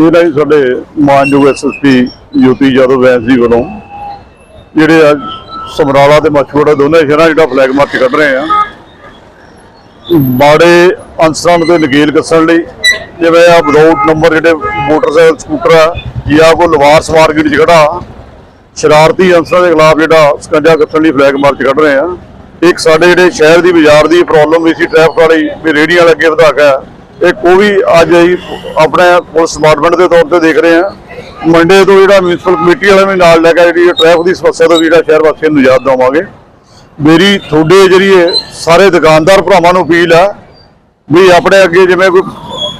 ਇਹਦਾ ਹੀ ਸਾਡੇ ਮਾਨਯੋਗ ਐਸਐਸਪੀ ਯੂਪੀ ਯਾਦਵ ਵੈਸ ਜੀ ਵੱਲੋਂ ਜਿਹੜੇ ਅੱਜ ਸਮਰਾਲਾ ਤੇ ਮਛੂੜਾ ਦੋਨੇ ਸ਼ਹਿਰਾਂ ਜਿਹੜਾ ਫਲੈਗ ਮਾਰਚ ਕੱਢ ਰਹੇ ਆ। ਮਾੜੇ ਅਨਸਰਾਂ ਨੂੰ ਤੇ ਨਕੀਲ ਕੱਸਣ ਲਈ, ਜਿਵੇਂ ਆ ਵਿਦਆਊਟ ਨੰਬਰ ਜਿਹੜੇ ਮੋਟਰਸਾਈਕਲ, ਸਕੂਟਰ ਆ, ਜਾਂ ਕੋਈ ਲਵਾਰਸ ਮਾਰਕੀਟ 'ਚ ਖੜਾ, ਸ਼ਰਾਰਤੀ ਅਨਸਰਾਂ ਦੇ ਖਿਲਾਫ ਜਿਹੜਾ ਸਕੰਜਾ ਕੱਸਣ ਲਈ ਫਲੈਗ ਮਾਰਚ ਕੱਢ ਰਹੇ ਆ। ਇੱਕ ਸਾਡੇ ਜਿਹੜੇ ਸ਼ਹਿਰ ਦੀ ਬਾਜ਼ਾਰ ਦੀ ਪ੍ਰੋਬਲਮ ਵੀ ਸੀ ਟ੍ਰੈਫਿਕ ਵਾਲੀ, ਵੀ ਰੇਹੜੀਆਂ ਲੱਗੇ ਵਧਾ ਕੇ ਇਹ ਕੋਈ ਵੀ ਅੱਜ ਅਸੀਂ ਆਪਣੇ ਪੁਲਿਸ ਡਿਪਾਰਟਮੈਂਟ ਦੇ ਤੌਰ ਤੇ ਦੇਖ ਰਹੇ ਹਾਂ। ਮੰਡੇ ਤੋਂ ਜਿਹੜਾ ਮਿਊਨਿਸਪਲ ਕਮੇਟੀ ਵਾਲਿਆਂ ਨੂੰ ਵੀ ਨਾਲ ਲੈ ਕੇ ਜਿਹੜੀ ਟ੍ਰੈਫਿਕ ਦੀ ਸਮੱਸਿਆ ਤੋਂ ਵੀ ਜਿਹੜਾ ਸ਼ਹਿਰ ਵਾਸੀਆਂ ਨੂੰ ਯਾਦ ਦੇਵਾਂਗੇ ਮੇਰੀ ਤੁਹਾਡੇ ਜਰੀਏ ਸਾਰੇ ਦੁਕਾਨਦਾਰ ਭਰਾਵਾਂ ਨੂੰ ਅਪੀਲ ਆ ਵੀ ਆਪਣੇ ਅੱਗੇ ਜਿਵੇਂ ਕੋਈ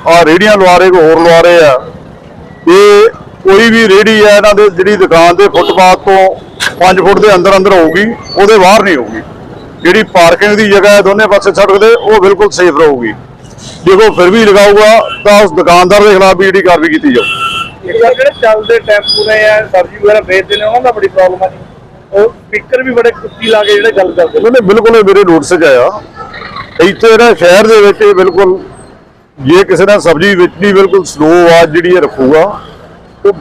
ਆ ਰੇੜੀਆਂ ਲਵਾ ਰਹੇ, ਕੋਈ ਹੋਰ ਲਵਾ ਰਹੇ ਆ, ਇਹ ਕੋਈ ਵੀ ਰੇੜੀ ਹੈ ਇਹਨਾਂ ਦੇ ਜਿਹੜੀ ਦੁਕਾਨ ਦੇ ਫੁੱਟਪਾਥ ਤੋਂ 5 ਫੁੱਟ ਦੇ ਅੰਦਰ ਅੰਦਰ ਹੋਊਗੀ, ਉਹਦੇ ਬਾਹਰ ਨਹੀਂ ਹੋਊਗੀ। ਜਿਹੜੀ ਪਾਰਕਿੰਗ ਦੀ ਜਗ੍ਹਾ ਹੈ ਦੋਨੇ ਪਾਸੇ ਸੜਕ ਦੇ, ਉਹ ਬਿਲਕੁਲ ਸੇਫ ਰਹੂਗੀ। ਜੇ ਫਿਰ ਵੀ ਲਗਾਊਗਾ ਤਾਂ ਉਸ ਦੁਕਾਨਦਾਰ ਦੇ ਖਿਲਾਫ ਵੀ ਜਿਹੜੀ ਕਾਰਵਾਈ ਕੀਤੀ ਜਾਊ। ਇਹ ਜਿਹੜੇ ਚੱਲਦੇ ਟੈਂਪੂ ਨੇ ਆ ਸਬਜ਼ੀ ਵਗੈਰਾ ਵੇਚਦੇ ਨੇ ਉਹਨਾਂ ਦਾ ਬੜੀ ਪ੍ਰੋਬਲਮ ਆ ਜੀ। ਉਹ ਸਪੀਕਰ ਵੀ ਬੜੇ ਕੁੱਤੀ ਲਾ ਕੇ ਜਿਹੜੇ ਗੱਲ ਕਰਦੇ ਨੇ। ਉਹਨੇ ਬਿਲਕੁਲ ਇਹ ਮੇਰੇ ਨੋਟਿਸ 'ਚ ਆਇਆ। ਇੱਥੇ ਨਾ ਸ਼ਹਿਰ ਦੇ ਵਿੱਚ ਇਹ ਬਿਲਕੁਲ ਜੇ ਕਿਸੇ ਨੇ ਸਬਜ਼ੀ ਵੇਚਣੀ ਬਿਲਕੁਲ ਸਲੋ ਆਵਾਜ਼ ਜਿਹੜੀ ਇਹ ਰੱਖੂਗਾ ਉਹ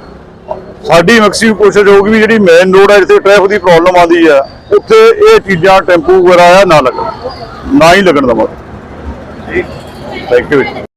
ਸਾਡੀ ਮੈਕਸਿਮਮ ਕੋਸ਼ਿਸ਼ ਹੋਊਗੀ ਵੀ ਜਿਹੜੀ ਮੇਨ ਰੋਡ ਹੈ ਜਿੱਥੇ ਟ੍ਰੈਫਿਕ ਦੀ ਪ੍ਰੋਬਲਮ ਆਉਂਦੀ ਆ ਉੱਥੇ ਇਹ ਚੀਜ਼ਾਂ ਟੈਂਪੂ ਵਗੈਰਾ ਆ ਨਾ ਲੱਗਣ ਨਾ ਹੀ ਲੱਗਣ ਦਵਾਂਗੇ Thank you.